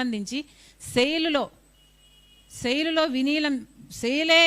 సంబంధించి సెయిలులో సేలులో వినీలం సేలే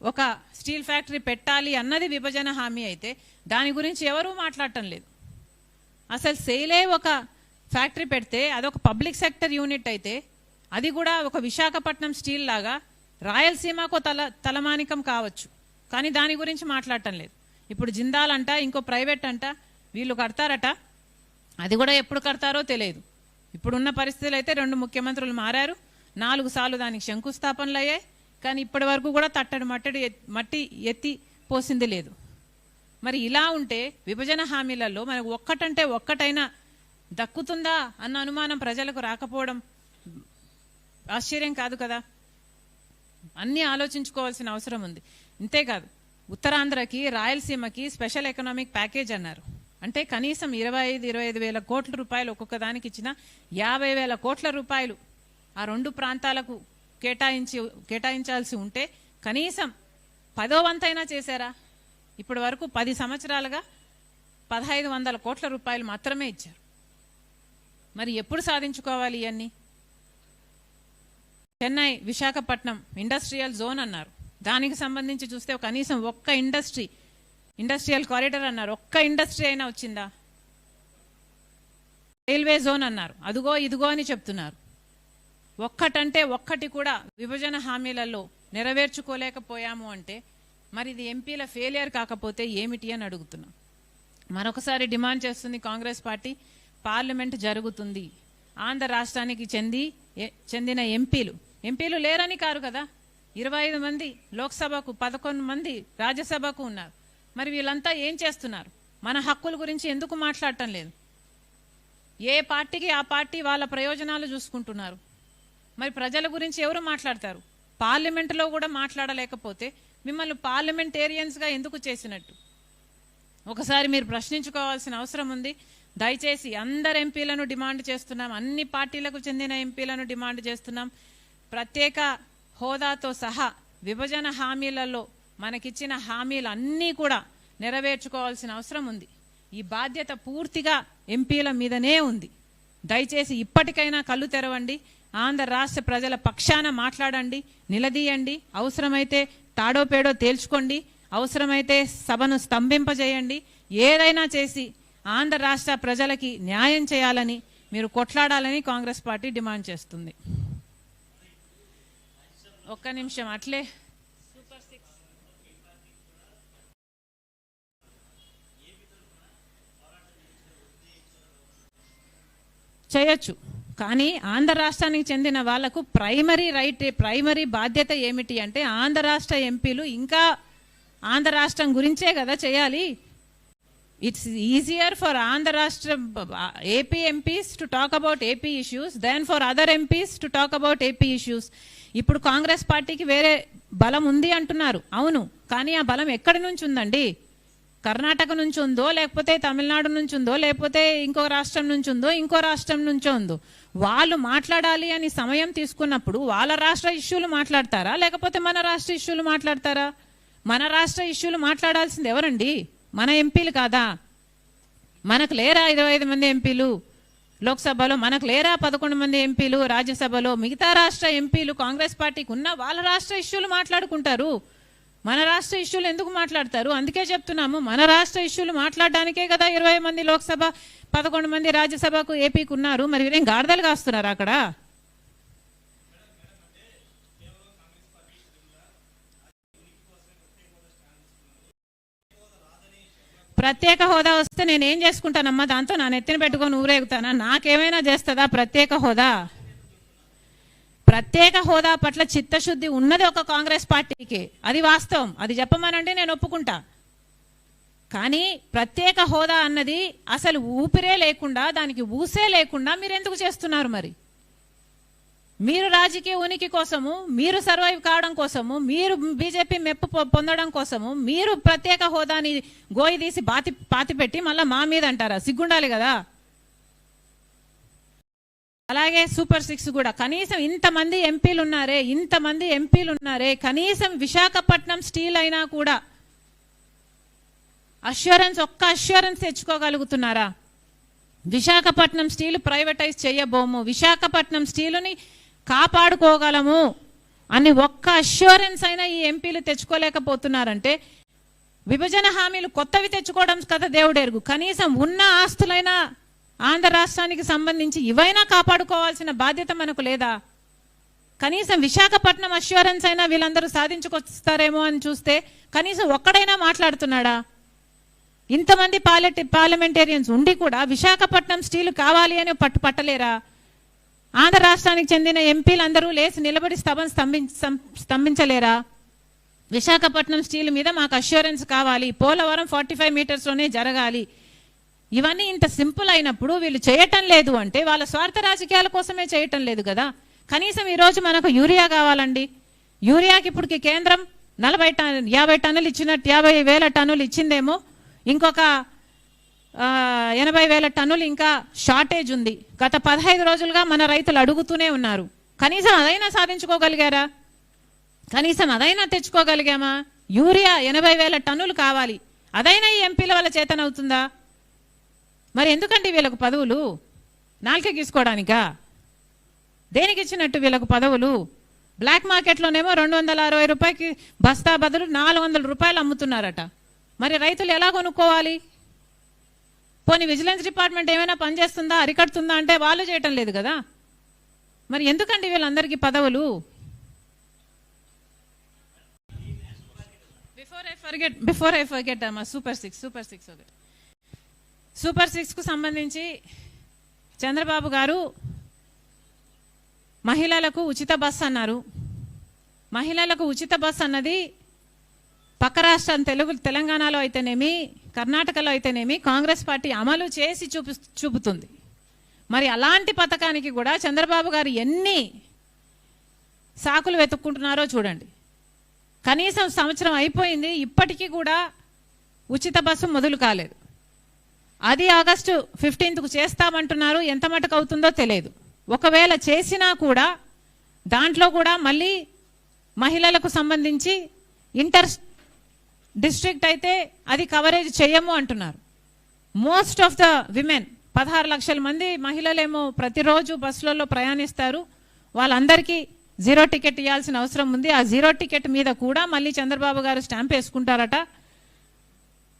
ఒక steel factory పెట్టాలి అన్నది విభజన హామీ అయితే దాని గురించి ఎవరూ మాట్లాడటం లేదు. అసలు సేలే ఒక ఫ్యాక్టరీ పెడితే అదొక పబ్లిక్ సెక్టర్ యూనిట్ అయితే అది కూడా ఒక విశాఖపట్నం స్టీల్ లాగా రాయలసీమకు తల తలమానికం కావచ్చు. కానీ దాని గురించి మాట్లాడటం లేదు. ఇప్పుడు జిందాల్ అంట ఇంకో ప్రైవేట్ అంట వీళ్ళు కడతారట. అది కూడా ఎప్పుడు కడతారో తెలియదు. ఇప్పుడున్న పరిస్థితులు అయితే రెండు ముఖ్యమంత్రులు మారారు. నాలుగు సార్లు దానికి శంకుస్థాపనలు అయ్యాయి కానీ ఇప్పటి వరకు కూడా తట్టడి మట్టడి మట్టి ఎత్తి పోసింది లేదు. మరి ఇలా ఉంటే విభజన హామీలలో మనకు ఒక్కటంటే ఒక్కటైనా దక్కుతుందా అన్న అనుమానం ప్రజలకు రాకపోవడం ఆశ్చర్యం కాదు కదా? అన్నీ ఆలోచించుకోవాల్సిన అవసరం ఉంది. ఇంతేకాదు ఉత్తరాంధ్రకి రాయలసీమకి స్పెషల్ ఎకనామిక్ ప్యాకేజ్ అన్నారు. అంటే కనీసం ఇరవై ఐదు ఇరవై ఐదు వేల కోట్ల రూపాయలు ఒక్కొక్క దానికి ఇచ్చిన యాభై వేల కోట్ల రూపాయలు ఆ రెండు ప్రాంతాలకు కేటాయించి కేటాయించాల్సి ఉంటే కనీసం పదో వంతైనా చేశారా? ఇప్పటి వరకు పది సంవత్సరాలుగా పదహైదు వందల కోట్ల రూపాయలు మాత్రమే ఇచ్చారు. మరి ఎప్పుడు సాధించుకోవాలి ఇవన్నీ? చెన్నై విశాఖపట్నం ఇండస్ట్రియల్ జోన్ అన్నారు. దానికి సంబంధించి చూస్తే కనీసం ఒక్క ఇండస్ట్రీ ఇండస్ట్రియల్ కారిడార్ అన్నారు. ఒక్క ఇండస్ట్రీ అయినా వచ్చిందా? రైల్వే జోన్ అన్నారు. అదుగో ఇదిగో అని చెప్తున్నారు. ఒక్కటంటే ఒక్కటి కూడా విభజన హామీలలో నెరవేర్చుకోలేకపోయాము అంటే మరి ఇది ఎంపీల ఫెయిలియర్ కాకపోతే ఏమిటి అని అడుగుతున్నాం. మరొకసారి డిమాండ్ చేస్తుంది కాంగ్రెస్ పార్టీ పార్లమెంట్ జరుగుతుంది. ఆంధ్ర రాష్ట్రానికి చెంది చెందిన ఎంపీలు. ఎంపీలు లేరని కారు కదా? ఇరవై ఐదు మంది లోక్సభకు పదకొండు మంది రాజ్యసభకు ఉన్నారు. మరి వీళ్ళంతా ఏం చేస్తున్నారు? మన హక్కుల గురించి ఎందుకు మాట్లాడటం లేదు? ఏ పార్టీకి ఆ పార్టీ వాళ్ళ ప్రయోజనాలు చూసుకుంటున్నారు? మరి ప్రజల గురించి ఎవరు మాట్లాడతారు? పార్లమెంటులో కూడా మాట్లాడలేకపోతే మిమ్మల్ని పార్లమెంటేరియన్స్గా ఎందుకు చేసినట్టు? ఒకసారి మీరు ప్రశ్నించుకోవాల్సిన అవసరం ఉంది. దయచేసి అందరు ఎంపీలను డిమాండ్ చేస్తున్నాం. అన్ని పార్టీలకు చెందిన ఎంపీలను డిమాండ్ చేస్తున్నాం. ప్రత్యేక హోదాతో సహా విభజన హామీలలో మనకిచ్చిన హామీలు అన్నీ కూడా నెరవేర్చుకోవాల్సిన అవసరం ఉంది. ఈ బాధ్యత పూర్తిగా ఎంపీల మీదనే ఉంది. దయచేసి ఇప్పటికైనా కళ్ళు తెరవండి. ఆంధ్ర రాష్ట్ర ప్రజల పక్షాన మాట్లాడండి నిలదీయండి. అవసరమైతే తాడో పేడో తేల్చుకోండి. అవసరమైతే సభను స్తంభింపజేయండి. ఏదైనా చేసి ఆంధ్ర రాష్ట్ర ప్రజలకి న్యాయం చేయాలని మీరు కొట్లాడాలని కాంగ్రెస్ పార్టీ డిమాండ్ చేస్తుంది. ఒక్క నిమిషం అట్లే. చేయొచ్చు. కానీ ఆంధ్ర రాష్ట్రానికి చెందిన వాళ్ళకు ప్రైమరీ రైట్ ప్రైమరీ బాధ్యత ఏమిటి అంటే ఆంధ్ర రాష్ట్ర ఎంపీలు ఇంకా ఆంధ్ర రాష్ట్రం గురించే కదా చేయాలి. ఇట్స్ ఈజియర్ ఫర్ ఆంధ్ర రాష్ట్ర AP MPs to talk about AP issues then for other MPs to talk about AP issues ఇప్పుడు కాంగ్రెస్ పార్టీకి వేరే బలం ఉంది అంటున్నారు. అవును కానీ ఆ బలం ఎక్కడి నుంచి ఉందండి? కర్ణాటక నుంచి ఉందో లేకపోతే తమిళనాడు నుంచి ఉందో లేకపోతే ఇంకో రాష్ట్రం నుంచి ఉందో ఇంకో రాష్ట్రం నుంచో ఉందో వాళ్ళు మాట్లాడాలి అని సమయం తీసుకున్నప్పుడు వాళ్ళ రాష్ట్ర ఇష్యూలు మాట్లాడతారా? లేకపోతే మన రాష్ట్ర ఇష్యూలు మాట్లాడతారా? మన రాష్ట్ర ఇష్యూలు మాట్లాడాల్సింది ఎవరండి? మన ఎంపీలు కాదా? మనకు లేరా ఇరవై ఐదు మంది ఎంపీలు? లోక్సభలో మనకు లేరా పదకొండు మంది ఎంపీలు? రాజ్యసభలో మిగతా రాష్ట్ర ఎంపీలు కాంగ్రెస్ పార్టీకి ఉన్న వాళ్ళ రాష్ట్ర ఇష్యూలు మాట్లాడుకుంటారు. మన రాష్ట్ర ఇష్యూలు ఎందుకు మాట్లాడతారు? అందుకే చెప్తున్నాము మన రాష్ట్ర ఇష్యూలు మాట్లాడడానికే కదా ఇరవై మంది లోక్సభ పదకొండు మంది రాజ్యసభకు ఏపీకి ఉన్నారు. మరి వీరేం గాడిదలు కాస్తున్నారు అక్కడ? ప్రత్యేక హోదా వస్తే నేను ఏం చేసుకుంటానమ్మా? దాంతో నా నెత్తిన పెట్టుకొని ఊరేగుతానా? నాకేమైనా చేస్తుందా ప్రత్యేక హోదా? ప్రత్యేక హోదా పట్ల చిత్తశుద్ధి ఉన్నది ఒక కాంగ్రెస్ పార్టీకి. అది వాస్తవం. అది చెప్పమనంటే నేను ఒప్పుకుంటా. కానీ ప్రత్యేక హోదా అన్నది అసలు ఊపిరే లేకుండా దానికి ఊసే లేకుండా మీరు ఎందుకు చేస్తున్నారు మరి? మీరు రాజకీయ ఉనికి కోసము మీరు సర్వైవ్ కావడం కోసము మీరు బీజేపీ మెప్పు పొ- పొందడం కోసము మీరు ప్రత్యేక హోదాని గోయి తీసి బాతి పాతిపెట్టి మళ్ళీ మా మీద అంటారా సిగ్గుండాలి కదా. అలాగే సూపర్ సిక్స్ కూడా. కనీసం ఇంతమంది ఎంపీలు ఉన్నారే ఇంతమంది ఎంపీలు ఉన్నారే కనీసం విశాఖపట్నం స్టీల్ అయినా కూడా అష్యూరెన్స్ ఒక్క అష్యూరెన్స్ తెచ్చుకోగలుగుతున్నారా? విశాఖపట్నం స్టీల్ ప్రైవేటైజ్ చేయబోము విశాఖపట్నం స్టీలుని కాపాడుకోగలము అని ఒక్క అష్యూరెన్స్ అయినా ఈ ఎంపీలు తెచ్చుకోలేకపోతున్నారంటే విభజన హామీలు కొత్తవి తెచ్చుకోవడం కదా దేవుడెరుగు. కనీసం ఉన్న ఆస్తులైనా ఆంధ్ర రాష్ట్రానికి సంబంధించి ఇవైనా కాపాడుకోవాల్సిన బాధ్యత మనకు లేదా? కనీసం విశాఖపట్నం అష్యూరెన్స్ అయినా వీళ్ళందరూ సాధించుకొస్తారేమో అని చూస్తే కనీసం ఒక్కడైనా మాట్లాడుతున్నాడా? ఇంతమంది పార్లమెంట్ పార్లమెంటేరియన్స్ ఉండి కూడా విశాఖపట్నం స్టీల్ కావాలి అని పట్టు పట్టలేరా? ఆంధ్ర రాష్ట్రానికి చెందిన ఎంపీలందరూ లేచి నిలబడి స్తభం స్తంభించ స్తంభించలేరా? విశాఖపట్నం స్టీల్ మీద మాకు అష్యూరెన్స్ కావాలి. పోలవరం ఫార్టీ ఫైవ్ మీటర్స్లోనే జరగాలి. ఇవన్నీ ఇంత సింపుల్ అయినప్పుడు వీళ్ళు చేయటం లేదు అంటే వాళ్ళ స్వార్థ రాజకీయాల కోసమే చేయటం లేదు కదా. కనీసం ఈరోజు మనకు యూరియా కావాలండి. యూరియాకి ఇప్పటికి కేంద్రం నలభై టన్ యాభై టన్నులు ఇచ్చినట్టు యాభై వేల టన్నులు ఇచ్చిందేమో. ఇంకొక ఎనభై వేల టన్నులు ఇంకా షార్టేజ్ ఉంది. గత పదహైదు రోజులుగా మన రైతులు అడుగుతూనే ఉన్నారు. కనీసం అదైనా సాధించుకోగలిగారా? కనీసం అదైనా తెచ్చుకోగలిగామా? యూరియా ఎనభై వేల టన్నులు కావాలి. అదైనా ఈ ఎంపీల వల్ల చేతనవుతుందా? మరి ఎందుకండి వీళ్ళకు పదవులు? నాలుక గీసుకోవడానికా? దేనికి ఇచ్చినట్టు వీళ్ళకు పదవులు? బ్లాక్ మార్కెట్లోనేమో రెండు వందల అరవై రూపాయకి బస్తా బదులు నాలుగు వందల రూపాయలు అమ్ముతున్నారట. మరి రైతులు ఎలా కొనుక్కోవాలి? పోనీ విజిలెన్స్ డిపార్ట్మెంట్ ఏమైనా పనిచేస్తుందా అరికడుతుందా అంటే వాళ్ళు చేయటం లేదు కదా. మరి ఎందుకండి వీళ్ళందరికీ పదవులు? Before I forget before I forget అమ్మా సూపర్ సిక్స్ సూపర్ సిక్స్ ఒకటి సూపర్ సిక్స్కు సంబంధించి చంద్రబాబు గారు మహిళలకు ఉచిత బస్ అన్నారు. మహిళలకు ఉచిత బస్ అన్నది పక్క రాష్ట్రం తెలుగు తెలంగాణలో అయితేనేమి కర్ణాటకలో అయితేనేమి కాంగ్రెస్ పార్టీ అమలు చేసి చూపు చూపుతుంది. మరి అలాంటి పథకానికి కూడా చంద్రబాబు గారు ఎన్ని సాకులు వెతుక్కుంటున్నారో చూడండి. కనీసం సంవత్సరం అయిపోయింది ఇప్పటికీ కూడా ఉచిత బస్సు మొదలు కాలేదు. అది ఆగస్టు ఫిఫ్టీన్త్కు చేస్తామంటున్నారు. ఎంత మటుకు అవుతుందో తెలియదు. ఒకవేళ చేసినా కూడా దాంట్లో కూడా మళ్ళీ మహిళలకు సంబంధించి ఇంటర్ డిస్ట్రిక్ట్ అయితే అది కవరేజ్ చేయము అంటున్నారు. మోస్ట్ ఆఫ్ ద విమెన్ పదహారు లక్షల మంది మహిళలేమో ప్రతిరోజు బస్సులలో ప్రయాణిస్తారు. వాళ్ళందరికీ జీరో టికెట్ ఇవ్వాల్సిన అవసరం ఉంది. ఆ జీరో టికెట్ మీద కూడా మళ్ళీ చంద్రబాబు గారు స్టాంప్ వేసుకుంటారట.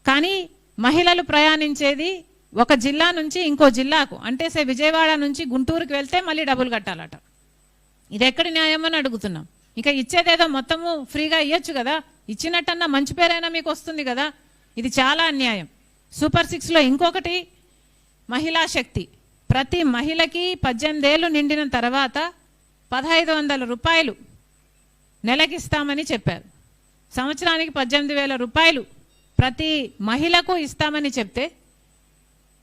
కానీ మహిళలు ప్రయాణించేది ఒక జిల్లా నుంచి ఇంకో జిల్లాకు. అంటే సే విజయవాడ నుంచి గుంటూరుకి వెళ్తే మళ్ళీ డబ్బులు కట్టాలట. ఇది ఎక్కడి న్యాయం అని అడుగుతున్నాం. ఇక ఇచ్చేదేదో మొత్తము ఫ్రీగా ఇవ్వచ్చు కదా. ఇచ్చినట్టన్నా మంచి పేరైనా మీకు వస్తుంది కదా. ఇది చాలా అన్యాయం. సూపర్ సిక్స్లో ఇంకొకటి మహిళా శక్తి. ప్రతి మహిళకి పద్దెనిమిదేళ్ళు నిండిన తర్వాత పదహైదు వందల రూపాయలు నెలకిస్తామని చెప్పారు. సంవత్సరానికి పద్దెనిమిది వేల రూపాయలు ప్రతి మహిళకు ఇస్తామని చెప్తే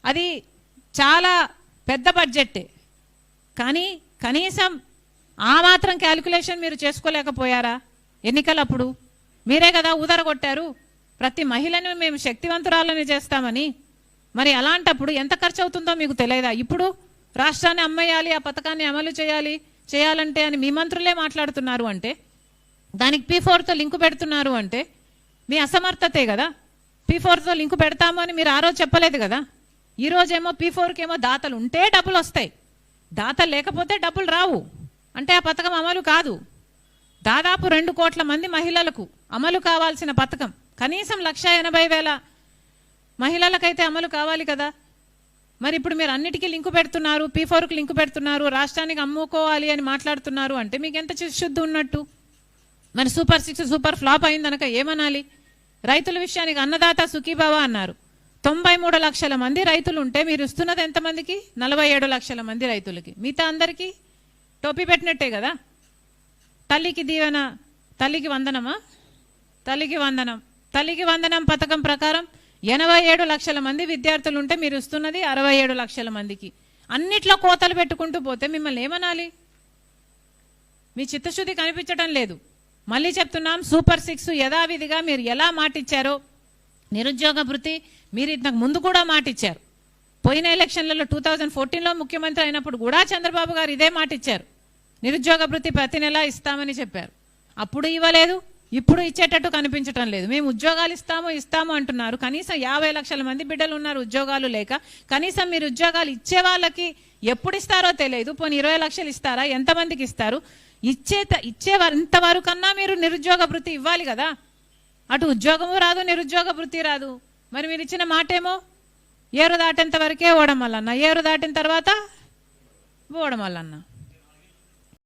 అది చాలా పెద్ద బడ్జెట్టే కానీ కనీసం ఆ మాత్రం క్యాలిక్యులేషన్ మీరు చేసుకోలేకపోయారా? ఎన్నికలప్పుడు? మీరే కదా ఊదరగొట్టారు. ప్రతి మహిళను మేము శక్తివంతురాలని చేస్తామని. మరి అలాంటప్పుడు ఎంత ఖర్చు అవుతుందో మీకు తెలియదా? ఇప్పుడు రాష్ట్రాన్ని అమ్మేయాలి ఆ పథకాన్ని అమలు చేయాలి చేయాలంటే అని మీ మంత్రులే మాట్లాడుతున్నారు అంటే దానికి పీ ఫోర్తో లింకు పెడుతున్నారు అంటే మీ అసమర్థతే కదా. పీ ఫోర్తో లింకు పెడతాము అని మీరు ఆ రోజు చెప్పలేదు కదా. ఈరోజేమో పీ ఫోర్కి ఏమో దాతలు ఉంటే డబ్బులు వస్తాయి. దాతలు లేకపోతే డబ్బులు రావు. అంటే ఆ పథకం అమలు కాదు. దాదాపు రెండు కోట్ల మంది మహిళలకు అమలు కావాల్సిన పథకం. కనీసం లక్ష ఎనభై వేల మహిళలకైతే అమలు కావాలి కదా. మరి ఇప్పుడు మీరు అన్నిటికీ లింకు పెడుతున్నారు పీ ఫోర్కి లింకు పెడుతున్నారు రాష్ట్రానికి అమ్ముకోవాలి అని మాట్లాడుతున్నారు అంటే మీకు ఎంత శుద్ధి ఉన్నట్టు? మరి సూపర్ సిక్స్ సూపర్ ఫ్లాప్ అయిందనక ఏమనాలి? రైతుల విషయానికి అన్నదాత సుఖీభావ అన్నారు. తొంభై మూడు లక్షల మంది రైతులు ఉంటే మీరు ఇస్తున్నది ఎంతమందికి నలభై ఏడు లక్షల మంది రైతులకి. మిగతా అందరికీ? టోపీ పెట్టినట్టే కదా? తల్లికి దీవెన తల్లికి వందనమా? తల్లికి వందనం. తల్లికి వందనం పథకం ప్రకారం ఎనభై ఏడు లక్షల మంది విద్యార్థులు ఉంటే మీరు ఇస్తున్నది అరవై ఏడు లక్షల మందికి. అన్నిట్లో కోతలు పెట్టుకుంటూ పోతే మిమ్మల్ని ఏమనాలి? మీ చిత్తశుద్ధి కనిపించడం లేదు. మళ్ళీ చెప్తున్నాం సూపర్ సిక్స్ యథావిధిగా మీరు ఎలా మాటిచ్చారో నిరుద్యోగ భృతి మీరు ఇంతకు ముందు కూడా మాటిచ్చారు. పోయిన ఎలక్షన్లలో టూ థౌజండ్ ఫోర్టీన్లో ముఖ్యమంత్రి అయినప్పుడు కూడా చంద్రబాబు గారు ఇదే మాట ఇచ్చారు నిరుద్యోగ భృతి ప్రతి నెల ఇస్తామని చెప్పారు. అప్పుడు ఇవ్వలేదు ఇప్పుడు ఇచ్చేటట్టు కనిపించటం లేదు. మేము ఉద్యోగాలు ఇస్తాము ఇస్తాము అంటున్నారు. కనీసం యాభై లక్షల మంది బిడ్డలు ఉన్నారు ఉద్యోగాలు లేక. కనీసం మీరు ఉద్యోగాలు ఇచ్చే వాళ్ళకి ఎప్పుడు ఇస్తారో తెలియదు. పోనీ ఇరవై లక్షలు ఇస్తారా? ఎంతమందికి ఇస్తారు? ఇచ్చే ఇచ్చే ఇంతవరకన్నా మీరు నిరుద్యోగ వృత్తి ఇవ్వాలి కదా. అటు ఉద్యోగము రాదు నిరుద్యోగ వృత్తి రాదు. మరి మీరు ఇచ్చిన మాటేమో? ఏరు దాటేంత వరకే ఓడమల్లన్న. ఏరు దాటిన తర్వాత ఓడమల్లన్నా.